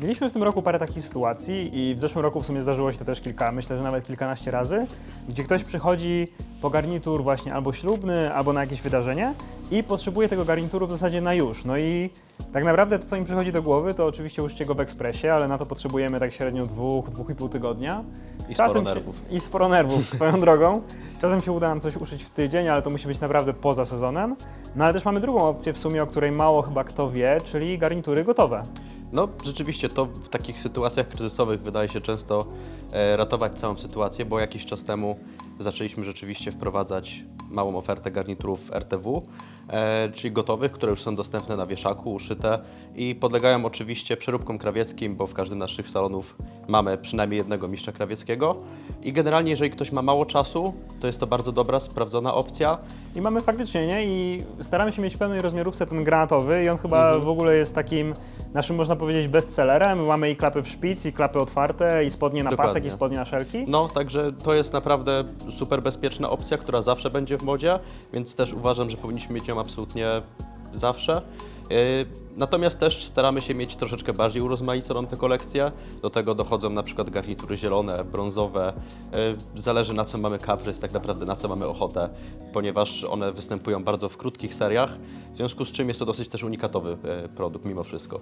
Mieliśmy w tym roku parę takich sytuacji i w zeszłym roku w sumie zdarzyło się to też kilka, myślę, że nawet kilkanaście razy, gdzie ktoś przychodzi po garnitur właśnie albo ślubny, albo na jakieś wydarzenie i potrzebuje tego garnituru w zasadzie na już. No i tak naprawdę to, co im przychodzi do głowy, to oczywiście użycie go w ekspresie, ale na to potrzebujemy tak średnio dwóch, dwóch i pół tygodnia. I sporo Czasem nerwów. Się, I sporo nerwów, swoją drogą. Czasem się uda nam coś uszyć w tydzień, ale to musi być naprawdę poza sezonem. No ale też mamy drugą opcję w sumie, o której mało chyba kto wie, czyli garnitury gotowe. No, rzeczywiście to w takich sytuacjach kryzysowych wydaje się często e, ratować całą sytuację, bo jakiś czas temu zaczęliśmy rzeczywiście wprowadzać małą ofertę garniturów RTW, e, czyli gotowych, które już są dostępne na wieszaku, uszyte i podlegają oczywiście przeróbkom krawieckim, bo w każdym z naszych salonów mamy przynajmniej jednego mistrza krawieckiego. I generalnie, jeżeli ktoś ma mało czasu, to jest to bardzo dobra, sprawdzona opcja. I mamy faktycznie, nie? I staramy się mieć w pełnej rozmiarówce ten granatowy i on chyba Mhm. w ogóle jest takim naszym, można powiedzieć, bestsellerem. Mamy i klapy w szpic, i klapy otwarte, i spodnie na Dokładnie. pasek, i spodnie na szelki. No, także to jest naprawdę super bezpieczna opcja, która zawsze będzie w modzie, więc też uważam, że powinniśmy mieć ją absolutnie zawsze. Yy, Natomiast też staramy się mieć troszeczkę bardziej urozmaiconą tę kolekcję. Do tego dochodzą na przykład garnitury zielone, brązowe. Yy, Zależy na co mamy kaprys, tak naprawdę na co mamy ochotę, ponieważ one występują bardzo w krótkich seriach, w związku z czym jest to dosyć też unikatowy yy, produkt mimo wszystko.